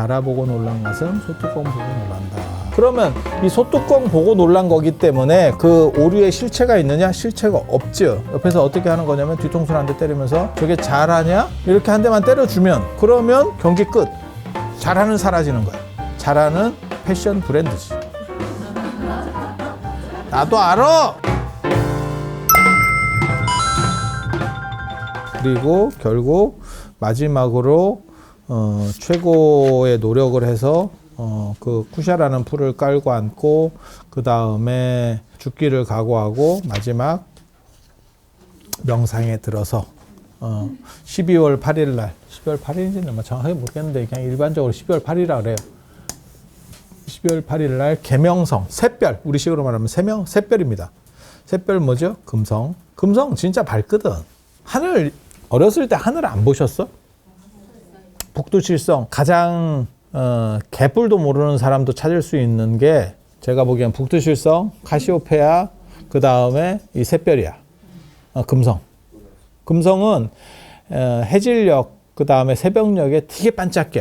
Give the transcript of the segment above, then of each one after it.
자라보고 놀란 것은 소뚜껑 보고 놀란다. 그러면 이 소뚜껑 보고 놀란 거기 때문에 그 오류에 실체가 있느냐? 실체가 없죠. 옆에서 어떻게 하는 거냐면 뒤통수를 한 대 때리면서 저게 잘하냐? 이렇게 한 대만 때려주면 그러면 경기 끝. 잘하는 사라지는 거야. 잘하는 패션 브랜드지. 나도 알아. 그리고 결국 마지막으로 어, 최고의 노력을 해서 어, 그 쿠샤라는 풀을 깔고 앉고 그 다음에 죽기를 각오하고 마지막 명상에 들어서 어, 12월 8일 날 12월 8일인지는 뭐 정확하게 모르겠는데 그냥 일반적으로 12월 8일이라 그래요. 12월 8일 날 개명성 샛별 우리식으로 말하면 세명 샛별입니다. 샛별 뭐죠? 금성. 금성 진짜 밝거든. 하늘 어렸을 때 하늘 안 보셨어? 북두칠성 가장 어, 개뿔도 모르는 사람도 찾을 수 있는 게 제가 보기엔 북두칠성, 카시오페아, 그 다음에 이 샛별이야. 어, 금성. 금성은 어, 해질녘, 그 다음에 새벽녘에 되게 반짝여.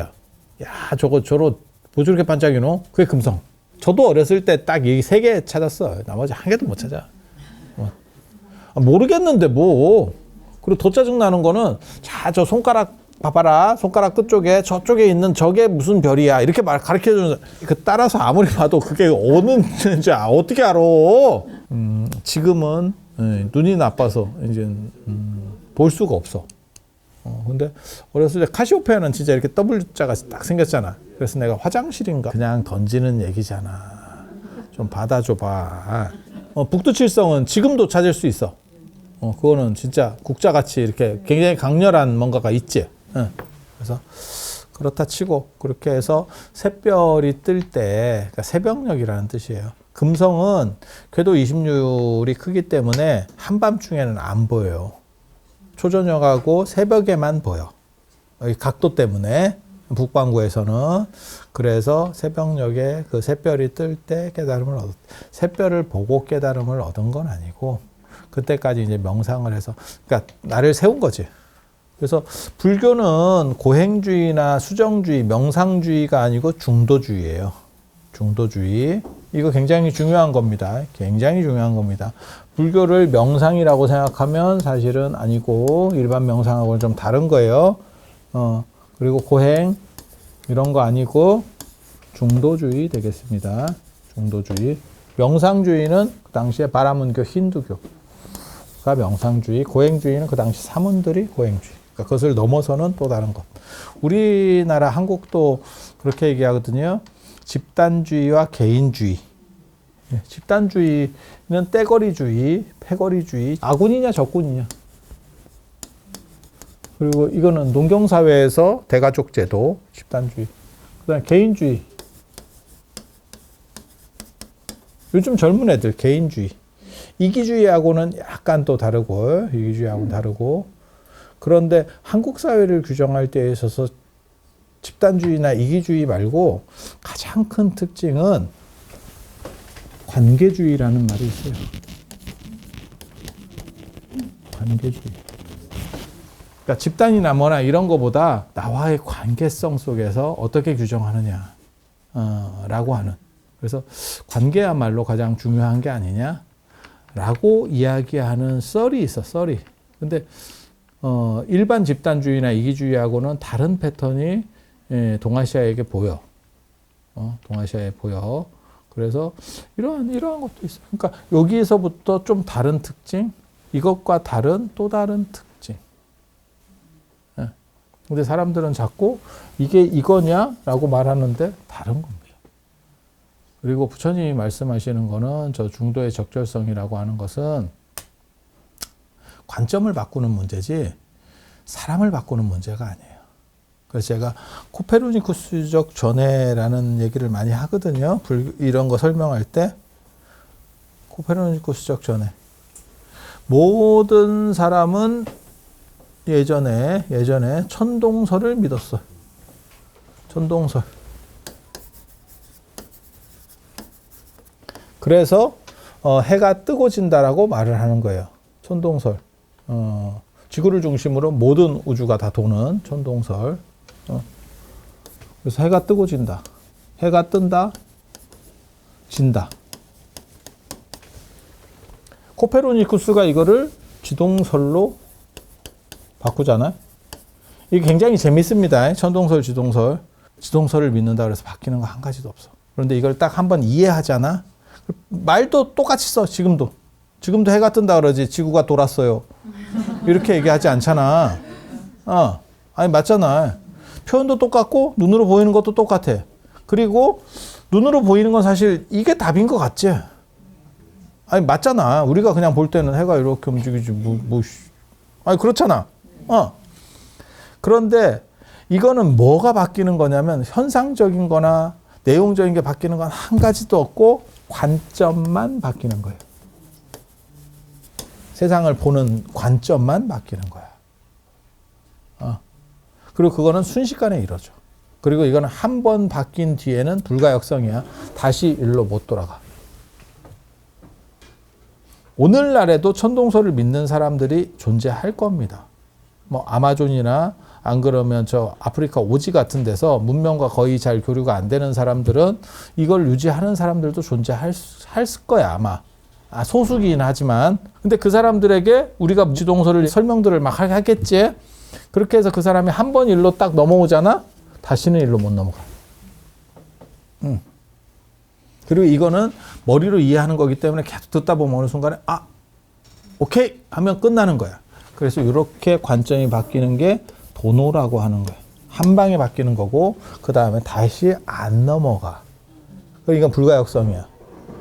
야, 저거 저로 뭐 저렇게 반짝이노? 그게 금성. 저도 어렸을 때 딱 이 세 개 찾았어. 나머지 한 개도 못 찾아. 어. 아, 모르겠는데 뭐. 그리고 더 짜증 나는 거는 자 저 손가락 봐봐라 손가락 끝 쪽에 저쪽에 있는 저게 무슨 별이야 이렇게 말 가르쳐 주는 그 따라서 아무리 봐도 그게 어느 지 어떻게 알아? 음, 지금은 예, 눈이 나빠서 이제 음, 볼 수가 없어. 어, 근데 어렸을 때 카시오페아는 진짜 이렇게 W자가 딱 생겼잖아. 그래서 내가 화장실인가 그냥 던지는 얘기잖아. 좀 받아줘봐. 어, 북두칠성은 지금도 찾을 수 있어. 어, 그거는 진짜 국자같이 이렇게 굉장히 강렬한 뭔가가 있지. 응. 그래서 그렇다 치고 그렇게 해서 새별이 뜰 때, 그러니까 새벽녘이라는 뜻이에요. 금성은 궤도 26이 크기 때문에 한밤중에는 안 보여요. 초저녁하고 새벽에만 보여. 이 각도 때문에 북반구에서는 그래서 새벽녘에 그 새별이 뜰 때 깨달음을 얻. 새별을 보고 깨달음을 얻은 건 아니고 그때까지 이제 명상을 해서 그러니까 나를 세운 거지. 그래서 불교는 고행주의나 수정주의, 명상주의가 아니고 중도주의예요. 중도주의. 이거 굉장히 중요한 겁니다. 굉장히 중요한 겁니다. 불교를 명상이라고 생각하면 사실은 아니고 일반 명상하고는 좀 다른 거예요. 어, 그리고 고행 이런 거 아니고 중도주의 되겠습니다. 중도주의. 명상주의는 그 당시에 바라문교 힌두교. 가 명상주의, 고행주의는 그 당시 사문들이 고행주의. 그러니까 그것을 넘어서는 또 다른 것. 우리나라 한국도 그렇게 얘기하거든요. 집단주의와 개인주의. 예, 집단주의는 떼거리주의, 패거리주의. 아군이냐 적군이냐. 그리고 이거는 농경사회에서 대가족 제도, 집단주의. 그 다음 개인주의. 요즘 젊은 애들 개인주의. 이기주의하고는 약간 또 다르고 이기주의하고는 다르고 그런데 한국 사회를 규정할 때에 있어서 집단주의나 이기주의 말고 가장 큰 특징은 관계주의라는 말이 있어요. 관계주의. 그러니까 집단이나 뭐나 이런 거보다 나와의 관계성 속에서 어떻게 규정하느냐, 어, 라고 하는. 그래서 관계야말로 가장 중요한 게 아니냐, 라고 이야기하는 썰이 있어, 썰이. 근데, 어, 일반 집단주의나 이기주의하고는 다른 패턴이 예, 동아시아에게 보여. 어, 동아시아에 보여. 그래서 이러한, 이러한 것도 있어. 그러니까 여기에서부터 좀 다른 특징, 이것과 다른 또 다른 특징. 예. 근데 사람들은 자꾸 이게 이거냐? 라고 말하는데 다른 겁니다. 그리고 부처님이 말씀하시는 거는 저 중도의 적절성이라고 하는 것은 관점을 바꾸는 문제지 사람을 바꾸는 문제가 아니에요. 그래서 제가 코페르니쿠스적 전해라는 얘기를 많이 하거든요. 불, 이런 거 설명할 때 코페르니쿠스적 전해. 모든 사람은 예전에 예전에 천동설을 믿었어. 천동설. 그래서 어, 해가 뜨고 진다라고 말을 하는 거예요. 천동설. 어, 지구를 중심으로 모든 우주가 다 도는 천동설. 어. 그래서 해가 뜨고 진다. 해가 뜬다. 진다. 코페르니쿠스가 이거를 지동설로 바꾸잖아요. 이게 굉장히 재밌습니다. 천동설, 지동설. 지동설을 믿는다 그래서 바뀌는 거 한 가지도 없어. 그런데 이걸 딱 한 번 이해하잖아. 말도 똑같이 써, 지금도. 지금도 해가 뜬다 그러지. 지구가 돌았어요. 이렇게 얘기하지 않잖아. 어. 아니, 맞잖아. 표현도 똑같고, 눈으로 보이는 것도 똑같아. 그리고, 눈으로 보이는 건 사실 이게 답인 것 같지? 아니, 맞잖아. 우리가 그냥 볼 때는 해가 이렇게 움직이지, 뭐, 뭐, 씨. 아니, 그렇잖아. 어. 그런데 이거는 뭐가 바뀌는 거냐면 현상적인 거나 내용적인 게 바뀌는 건 한 가지도 없고 관점만 바뀌는 거예요. 세상을 보는 관점만 바뀌는 거야. 어. 그리고 그거는 순식간에 이루어져. 그리고 이거는 한 번 바뀐 뒤에는 불가역성이야. 다시 일로 못 돌아가. 오늘날에도 천동설을 믿는 사람들이 존재할 겁니다. 뭐 아마존이나 안 그러면 저 아프리카 오지 같은 데서 문명과 거의 잘 교류가 안 되는 사람들은 이걸 유지하는 사람들도 존재할 수- 할 거야 아마. 아, 소수긴 하지만 근데 그 사람들에게 우리가 지동설을 설명들을 막 하- 하겠지. 그렇게 해서 그 사람이 한 번 일로 딱 넘어오잖아. 다시는 일로 못 넘어가. 음. 그리고 이거는 머리로 이해하는 거기 때문에 계속 듣다 보면 어느 순간에 아 오케이 하면 끝나는 거야. 그래서 이렇게 관점이 바뀌는 게 도노라고 하는 거예요. 한 방에 바뀌는 거고 그 다음에 다시 안 넘어가. 그러니까 불가역성이야.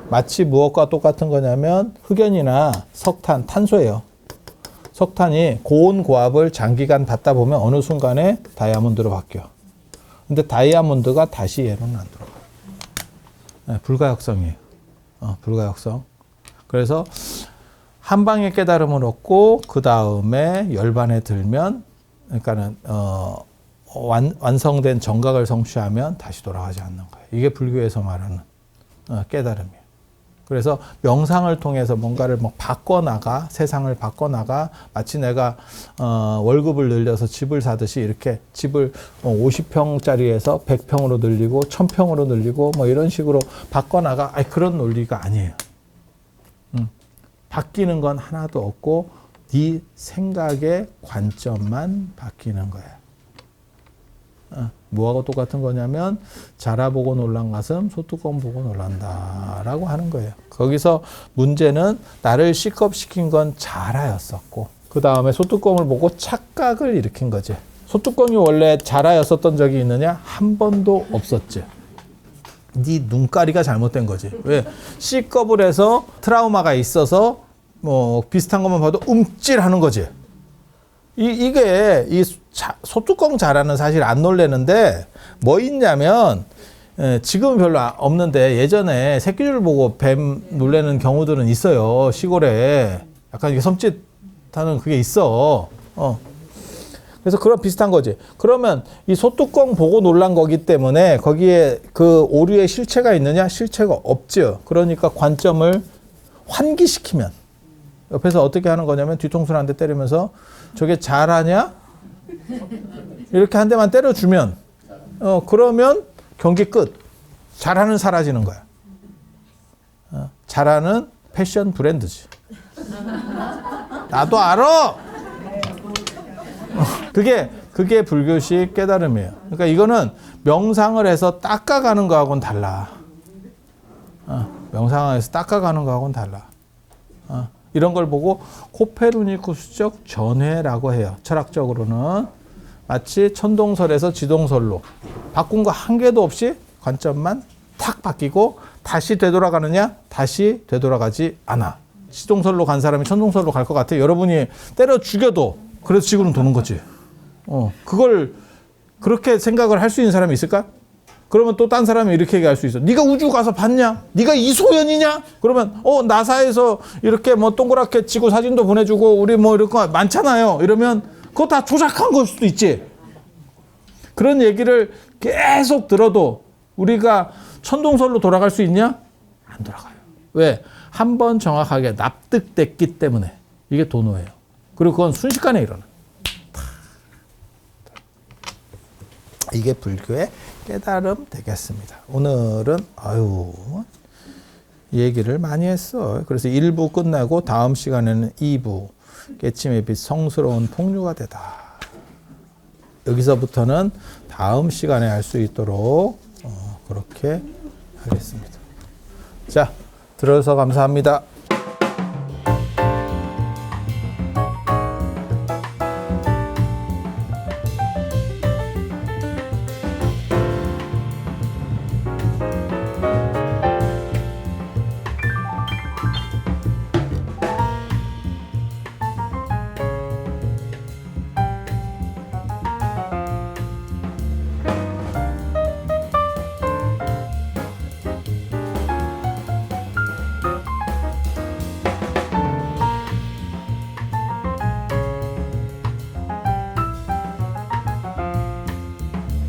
마치 무엇과 똑같은 거냐면 흑연이나 석탄, 탄소예요. 석탄이 고온 고압을 장기간 받다 보면 어느 순간에 다이아몬드로 바뀌어. 근데 다이아몬드가 다시 얘로는 안 들어가. 네, 불가역성이에요. 어, 불가역성. 그래서 한 방에 깨달음을 얻고 그 다음에 열반에 들면 그러니까는 어, 완, 완성된 정각을 성취하면 다시 돌아가지 않는 거예요. 이게 불교에서 말하는 어, 깨달음이에요. 그래서 명상을 통해서 뭔가를 뭐 바꿔나가 세상을 바꿔나가 마치 내가 어, 월급을 늘려서 집을 사듯이 이렇게 집을 어, 50평짜리에서 100평으로 늘리고 1000평으로 늘리고 뭐 이런 식으로 바꿔나가 아니 그런 논리가 아니에요. 음. 바뀌는 건 하나도 없고 네 생각의 관점만 바뀌는 거야. 어, 뭐하고 똑같은 거냐면 자라 보고 놀란 가슴 소뚜껑 보고 놀란다라고 하는 거예요. 거기서 문제는 나를 C컵시킨 건 자라였었고 그 다음에 소뚜껑을 보고 착각을 일으킨 거지. 소뚜껑이 원래 자라였었던 적이 있느냐? 한 번도 없었지. 네 눈가리가 잘못된 거지. 왜? C컵을 해서 트라우마가 있어서 뭐 비슷한 것만 봐도 움찔하는 거지. 이, 이게 이 자- 소뚜껑 자라는 사실 안 놀래는데 뭐 있냐면 에, 지금은 별로 아- 없는데 예전에 새끼줄 보고 뱀 놀래는 경우들은 있어요 시골에. 약간 이게 섬찟하는 그게 있어. 어. 그래서 그런 비슷한 거지. 그러면 이 소뚜껑 보고 놀란 거기 때문에 거기에 그 오류의 실체가 있느냐? 실체가 없죠. 그러니까 관점을 환기시키면 옆에서 어떻게 하는 거냐면 뒤통수를 한 대 때리면서 저게 잘하냐? 이렇게 한 대만 때려주면 어 그러면 경기 끝. 잘하는 사라지는 거야. 어, 잘하는 패션 브랜드지. 나도 알아. 어, 그게 그게 불교식 깨달음이에요. 그러니까 이거는 명상을 해서 닦아가는 거하고는 달라. 어, 명상을 해서 닦아가는 거하고는 달라. 어, 이런 걸 보고 코페르니쿠스적 전회라고 해요. 철학적으로는 마치 천동설에서 지동설로 바꾼 거 한 개도 없이 관점만 탁 바뀌고 다시 되돌아가느냐? 다시 되돌아가지 않아. 지동설로 간 사람이 천동설로 갈 것 같아. 여러분이 때려 죽여도 그래서 지구는 도는 거지. 어, 그걸 그렇게 생각을 할 수 있는 사람이 있을까? 그러면 또 딴 사람이 이렇게 얘기할 수 있어. 네가 우주 가서 봤냐? 네가 이소연이냐? 그러면 어 나사에서 이렇게 뭐 동그랗게 찍고 사진도 보내주고 우리 뭐 이런 거 많잖아요. 이러면 그거 다 조작한 걸 수도 있지. 그런 얘기를 계속 들어도 우리가 천동설로 돌아갈 수 있냐? 안 돌아가요. 왜? 한 번 정확하게 납득됐기 때문에 이게 도노예요. 그리고 그건 순식간에 일어나. 이게 불교의 깨달음 되겠습니다. 오늘은 아유 얘기를 많이 했어. 그래서 1부 끝나고 다음 시간에는 2부 깨침의 빛 성스러운 풍류가 되다. 여기서부터는 다음 시간에 할수 있도록 어, 그렇게 하겠습니다. 자, 들어서 감사합니다.